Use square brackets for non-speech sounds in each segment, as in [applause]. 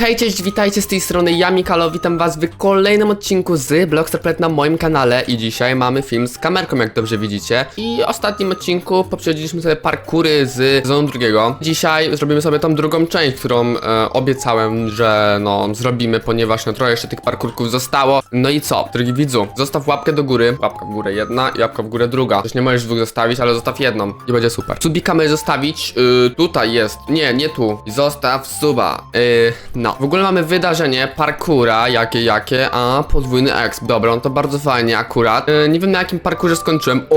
Hej, cześć, witajcie z tej strony, ja Mikalo, witam was w kolejnym odcinku z Blockstar Planet na moim kanale i dzisiaj mamy film z kamerką, jak dobrze widzicie. I w ostatnim odcinku poprzedziliśmy sobie parkury z sezonu drugiego. Dzisiaj zrobimy sobie tą drugą część, którą e, obiecałem, że no zrobimy, ponieważ no trochę jeszcze tych parkurków zostało. No i co, drogi widzu, zostaw łapkę do góry, łapka w górę jedna i łapka w górę druga. Też nie możesz dwóch zostawić, ale zostaw jedną i będzie super. Subika możesz zostawić, y, tutaj jest, nie, nie tu, zostaw suba. Y, no, w ogóle mamy wydarzenie parkura, jakie, jakie, a podwójny exp, dobra, no to bardzo fajnie akurat. Y, nie wiem na jakim parkurze skończyłem, o,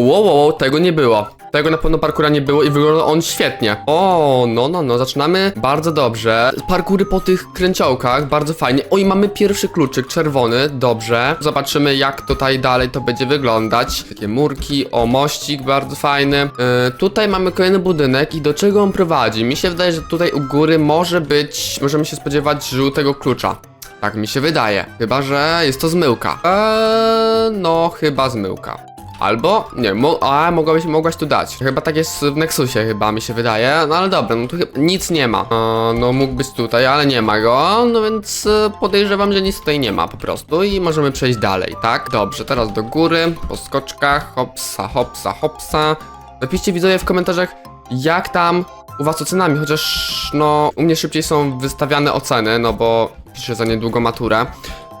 wow, wow, tego nie było. Tego na pewno parkura nie było i wygląda on świetnie. O, no, no, no, zaczynamy bardzo dobrze. Parkury po tych kręciołkach, bardzo fajnie. Oj, mamy pierwszy kluczyk, czerwony, dobrze. Zobaczymy jak tutaj dalej to będzie wyglądać. Takie murki, o, mościk bardzo fajny. Yy, tutaj mamy kolejny budynek i do czego on prowadzi? Mi się wydaje, że tutaj u góry może być, możemy się spodziewać żółtego klucza. Tak mi się wydaje. Chyba, że jest to zmyłka. Eee, no, chyba zmyłka. Albo, nie, mo a mogłabyś, mogłaś tu dać. Chyba tak jest w Nexusie, chyba mi się wydaje. No ale dobra, no tu nic nie ma. E, no mógł być tutaj, ale nie ma go. No więc e, podejrzewam, że nic tutaj nie ma po prostu i możemy przejść dalej, tak? Dobrze, teraz do góry, po skoczkach, hopsa, hopsa, hopsa. Napiszcie widzowie w komentarzach, jak tam u was ocenami, chociaż no u mnie szybciej są wystawiane oceny, no bo piszę za niedługo maturę.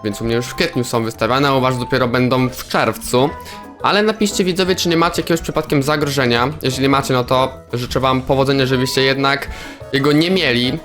Więc u mnie już w kwietniu są wystawiane, a u was dopiero będą w czerwcu. Ale napiszcie widzowie, czy nie macie jakiegoś przypadkiem zagrożenia. Jeżeli macie, no to życzę wam powodzenia, żebyście jednak jego nie mieli.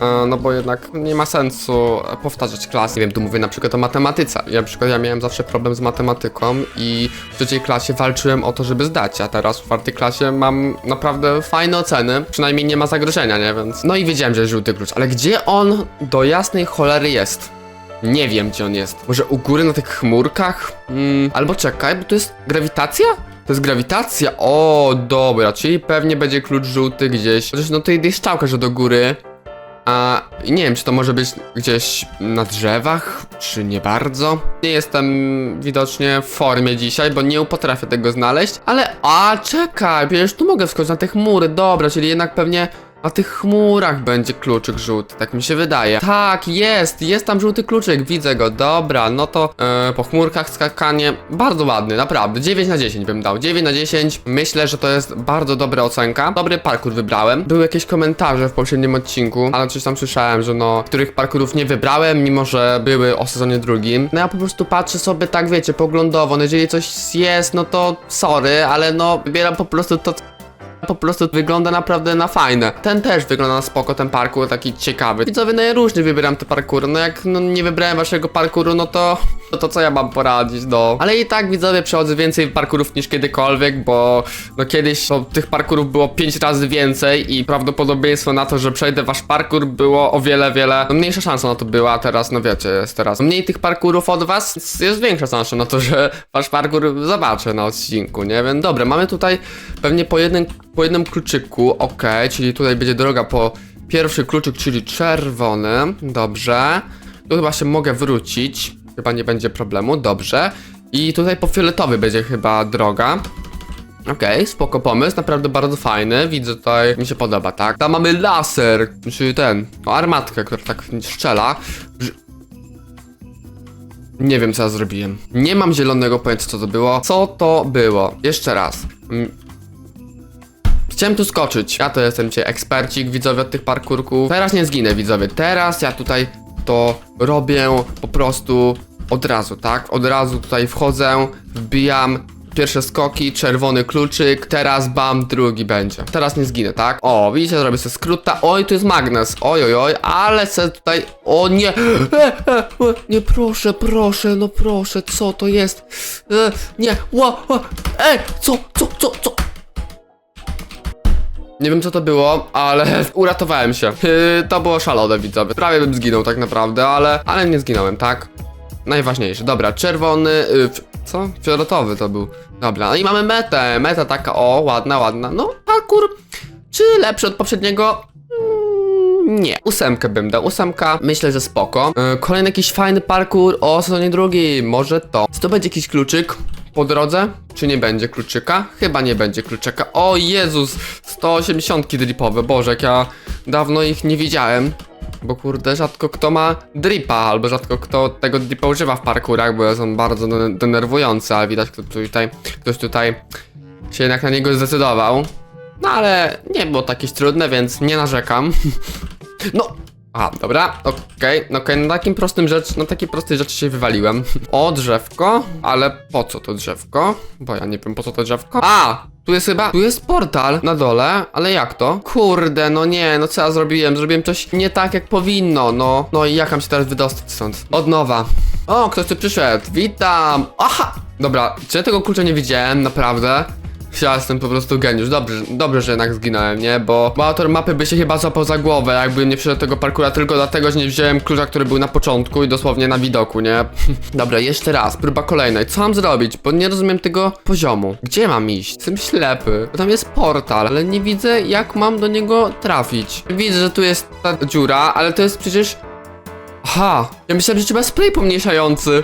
E, No bo jednak nie ma sensu powtarzać klas. Nie wiem, tu mówię na przykład o matematyce. Ja na przykład ja miałem zawsze problem z matematyką i w trzeciej klasie walczyłem o to, żeby zdać, a teraz w czwartej klasie mam naprawdę fajne oceny. Przynajmniej nie ma zagrożenia, nie? Więc. No i wiedziałem, że jest żółty klucz, ale gdzie on do jasnej cholery jest? Nie wiem, gdzie on jest. Może u góry na tych chmurkach? Mm, albo czekaj, bo to jest grawitacja? To jest grawitacja? O, dobra, czyli pewnie będzie klucz żółty gdzieś. Chociaż no tutaj jest strzałka, że do góry. A nie wiem, czy to może być gdzieś na drzewach, czy nie bardzo. Nie jestem widocznie w formie dzisiaj, bo nie potrafię tego znaleźć. Ale, a czekaj, przecież tu mogę wskoczyć na te chmury, dobra, czyli jednak pewnie na tych chmurach będzie kluczyk żółty, tak mi się wydaje. Tak, jest, jest tam żółty kluczyk, widzę go, dobra, no to e, po chmurkach skakanie, bardzo ładny, naprawdę, 9 na 10 bym dał, 9 na 10, myślę, że to jest bardzo dobra ocenka. Dobry parkour wybrałem. Były jakieś komentarze w poprzednim odcinku, ale coś tam słyszałem, że no, których parkurów nie wybrałem, mimo że były o sezonie drugim. No ja po prostu patrzę sobie tak, wiecie, poglądowo, no jeżeli coś jest, no to sorry, ale no, wybieram po prostu to, po prostu wygląda naprawdę na fajne. Ten też wygląda na spoko, ten parkour taki ciekawy. Widzowie, no ja różnie wybieram te parkury, no jak no, nie wybrałem waszego parkuru, no to, to to co ja mam poradzić, no. Ale i tak widzowie przechodzę więcej parkurów niż kiedykolwiek, bo no kiedyś to tych parkurów było 5 razy więcej i prawdopodobieństwo na to, że przejdę wasz parkur było o wiele, wiele, no mniejsza szansa na to była, a teraz no wiecie, jest teraz mniej tych parkurów od was, jest większa szansa na to, że wasz parkur zobaczę na odcinku, nie? Więc dobra, mamy tutaj pewnie po jednym, po jednym kluczyku, ok, czyli tutaj będzie droga po pierwszy kluczyk, czyli czerwony, dobrze. Tu chyba się mogę wrócić, chyba nie będzie problemu, dobrze. I tutaj po fioletowy będzie chyba droga. Okej, spoko pomysł, naprawdę bardzo fajny, widzę tutaj, mi się podoba, tak? Tam mamy laser, czyli ten, no, armatkę, która tak strzela. Nie wiem co ja zrobiłem. Nie mam zielonego pojęcia co to było. Co to było? Jeszcze raz. Chciałem tu skoczyć. Ja to jestem dzisiaj ekspercik, widzowie od tych parkurków. Teraz nie zginę, widzowie. Teraz ja tutaj to robię po prostu od razu, tak? Od razu tutaj wchodzę, wbijam pierwsze skoki, czerwony kluczyk, teraz bam, drugi będzie. Teraz nie zginę, tak? O, widzicie, zrobię sobie skróta. Oj, tu jest magnes. Oj, oj, oj, ale se tutaj. O nie! E, e, e, nie, proszę, proszę, no proszę, co to jest? E, nie, ła, ła, ej, co, co, co, co? Nie wiem co to było, ale [laughs] uratowałem się. Yy, to było szalone, widzowie. Prawie bym zginął tak naprawdę, ale, ale nie zginąłem, tak? Najważniejsze. Dobra, czerwony, yy, co? Fioletowy to był. Dobra, no i mamy metę. Meta taka, o, ładna, ładna. No, parkour, czy lepszy od poprzedniego? Mm, Nie, ósemkę bym dał, ósemka, myślę, że spoko. Yy, kolejny jakiś fajny parkour o sezonie drugim, może to. Czy to będzie jakiś kluczyk po drodze? Czy nie będzie kluczyka? Chyba nie będzie kluczyka. O Jezus, 180 dripowe, boże, jak ja dawno ich nie widziałem. Bo kurde, rzadko kto ma dripa, albo rzadko kto tego dripa używa w parkurach, bo są bardzo de- denerwujące, ale widać, kto tutaj, ktoś tutaj się jednak na niego zdecydował. No ale nie było to jakieś trudne, więc nie narzekam. [laughs] No, a, dobra, okej, no okej, na takim prostym rzecz, na takiej prostej rzeczy się wywaliłem. O, drzewko, ale po co to drzewko? Bo ja nie wiem po co to drzewko. A, tu jest chyba, tu jest portal na dole, ale jak to? Kurde, no nie, no co ja zrobiłem? Zrobiłem coś nie tak jak powinno, no. No i jak mam się teraz wydostać stąd? Od nowa. O, ktoś tu przyszedł, witam. Aha, dobra, czy ja tego klucza nie widziałem, naprawdę? Ja jestem po prostu geniusz. Dobrze, dobrze, że jednak zginąłem, nie? Bo, autor mapy by się chyba złapał za głowę, jakbym nie przyszedł tego parkura tylko dlatego, że nie wziąłem klucza, który był na początku i dosłownie na widoku, nie? [laughs] Dobra, jeszcze raz, próba kolejna. I co mam zrobić? Bo nie rozumiem tego poziomu. Gdzie mam iść? Jestem ślepy. Bo tam jest portal, ale nie widzę, jak mam do niego trafić. Widzę, że tu jest ta dziura, ale to jest przecież... Aha, ja myślałem, że trzeba spray pomniejszający.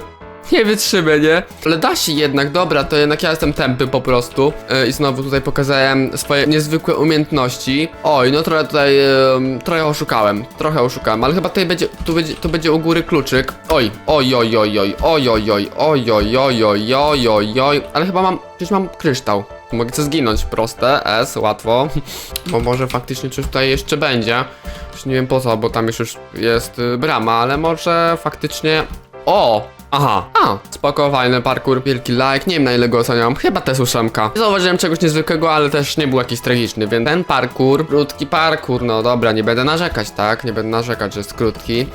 Nie wytrzymę, nie? Ale da się jednak, dobra, to jednak ja jestem tępy po prostu. Yy, I znowu tutaj pokazałem swoje niezwykłe umiejętności. Oj, no trochę tutaj, yy, trochę oszukałem, trochę oszukałem, ale chyba tutaj będzie, tu będzie, tu będzie u góry kluczyk. Oj, oj, oj, oj, oj, oj, oj, oj, oj, oj, oj, oj, oj, oj, oj, ale chyba mam, przecież mam kryształ. Mogę co zginąć, proste, S, łatwo. Bo może faktycznie coś tutaj jeszcze będzie. Już nie wiem po co, bo tam już jest y, brama, ale może faktycznie... O! Aha, a, spoko, fajny parkour, wielki like, nie wiem na ile go oceniam, chyba też ósemka. Nie Zauważyłem czegoś niezwykłego, ale też nie był jakiś tragiczny, więc ten parkour, krótki parkour, no dobra, nie będę narzekać, tak? Nie będę narzekać, że jest krótki,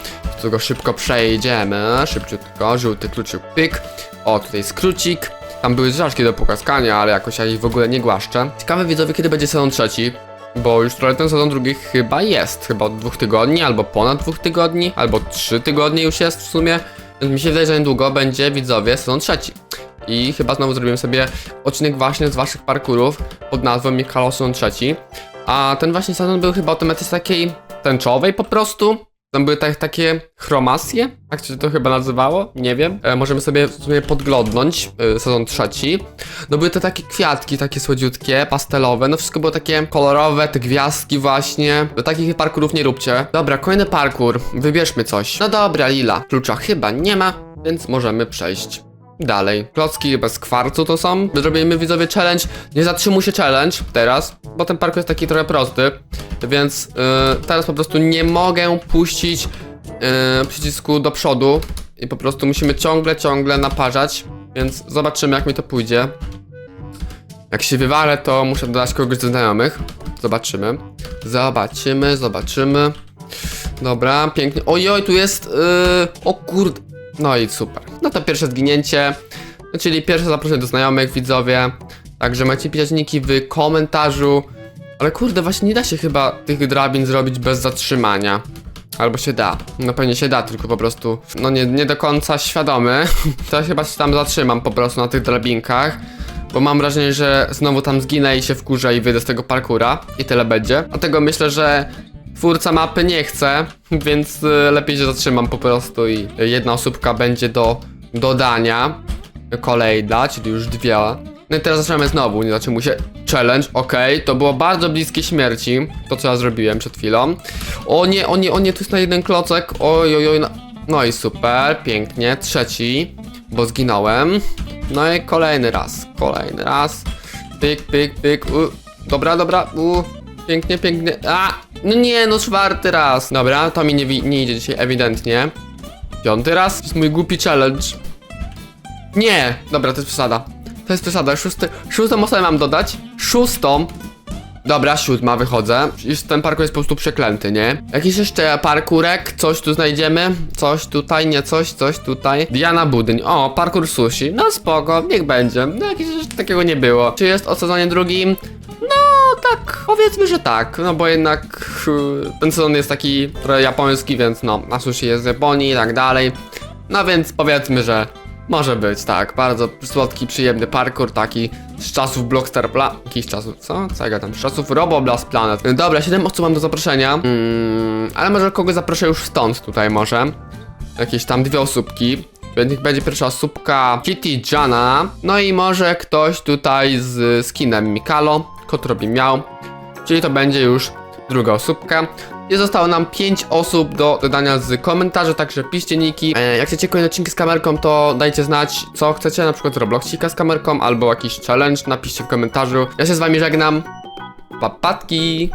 tu go szybko przejdziemy, szybciutko, żółty kluczyk, pyk, o, tutaj skrócik, tam były zrzaszki do pokaskania, ale jakoś ja ich w ogóle nie głaszczę. Ciekawe widzowie, kiedy będzie sezon trzeci. Bo już trochę ten sezon drugi chyba jest. Chyba od dwóch tygodni, albo ponad dwóch tygodni, albo trzy tygodnie już jest w sumie. Mi się wydaje, że niedługo będzie widzowie sezon trzeci. I chyba znowu zrobimy sobie odcinek właśnie z waszych parkurów pod nazwą Mikalo sezon trzeci. A ten właśnie sezon był chyba o tematyce takiej tęczowej po prostu. Tam były tak, takie chromasje, tak się to chyba nazywało, nie wiem. E, możemy sobie w sumie podglądnąć e, sezon trzeci. No były te takie kwiatki, takie słodziutkie, pastelowe, no wszystko było takie kolorowe, te gwiazdki właśnie. Do takich parkurów nie róbcie. Dobra, kolejny parkur, wybierzmy coś. No dobra, lila. Klucza chyba nie ma, więc możemy przejść. Dalej. Klocki bez kwarcu to są. Zrobimy widzowie challenge. Nie zatrzymuj się challenge teraz, bo ten parkour jest taki trochę prosty. Więc yy, teraz po prostu nie mogę puścić yy, przycisku do przodu. I po prostu musimy ciągle, ciągle naparzać. Więc zobaczymy jak mi to pójdzie. Jak się wywalę, to muszę dodać kogoś ze znajomych. Zobaczymy. Zobaczymy, zobaczymy. Dobra, pięknie. Ojoj, tu jest. Yy, o kurde. No i super. No to pierwsze zginięcie. No, czyli pierwsze zaproszenie do znajomych, widzowie. Także macie pisać w komentarzu. Ale kurde, właśnie nie da się chyba tych drabin zrobić bez zatrzymania. Albo się da. No pewnie się da, tylko po prostu, no nie, nie do końca świadomy. [laughs] To ja chyba się tam zatrzymam po prostu na tych drabinkach. Bo mam wrażenie, że znowu tam zginę i się wkurzę i wyjdę z tego parkura. I tyle będzie. Dlatego myślę, że twórca mapy nie chce, więc y, lepiej się zatrzymam po prostu i jedna osóbka będzie do dodania. Kolejna, czyli już dwie. No i teraz zaczynamy znowu, nie zatrzymuj się. Challenge, okej, to było bardzo bliskie śmierci, to co ja zrobiłem przed chwilą. O nie, o nie, o nie, tu jest na jeden klocek, oj, oj, oj, no, i super, pięknie, trzeci, bo zginąłem. No i kolejny raz, kolejny raz, pyk, pyk, pyk, u, dobra, dobra, u, pięknie, pięknie, a, no nie, no czwarty raz. Dobra, to mi nie, nie idzie dzisiaj ewidentnie. Piąty raz, to jest mój głupi challenge. Nie, dobra, to jest przesada. To jest przesada. Szósty, szóstą osobę mam dodać. Szóstą. Dobra, siódma, wychodzę. Już ten parkour jest po prostu przeklęty, nie? Jakiś jeszcze parkurek, coś tu znajdziemy. Coś tutaj, nie coś, coś tutaj. Diana Budyń. O, parkour sushi. No spoko, niech będzie. No jeszcze takiego nie było. Czy jest o sezonie drugim? No, tak, powiedzmy, że tak. No bo jednak yy, ten sezon jest taki trochę japoński, więc no, na sushi jest z Japonii i tak dalej. No więc powiedzmy, że może być, tak. Bardzo słodki, przyjemny parkour, taki z czasów Blockstar Pla... Jakichś czasów, co? Co ja gadam? Z czasów Roboblast Planet. Dobra, 7 osób mam do zaproszenia. Mm, ale może kogoś zaproszę już stąd tutaj może. Jakieś tam dwie osóbki. Niech będzie pierwsza osóbka Kitty Jana. No i może ktoś tutaj z skinem Mikalo. Kot robi miał. Czyli to będzie już druga osóbka. I zostało nam 5 osób do dodania z komentarzy, także piszcie niki. E, jak chcecie kolejne odcinki z kamerką, to dajcie znać, co chcecie, na przykład Robloxika z kamerką, albo jakiś challenge, napiszcie w komentarzu. Ja się z wami żegnam. Papatki!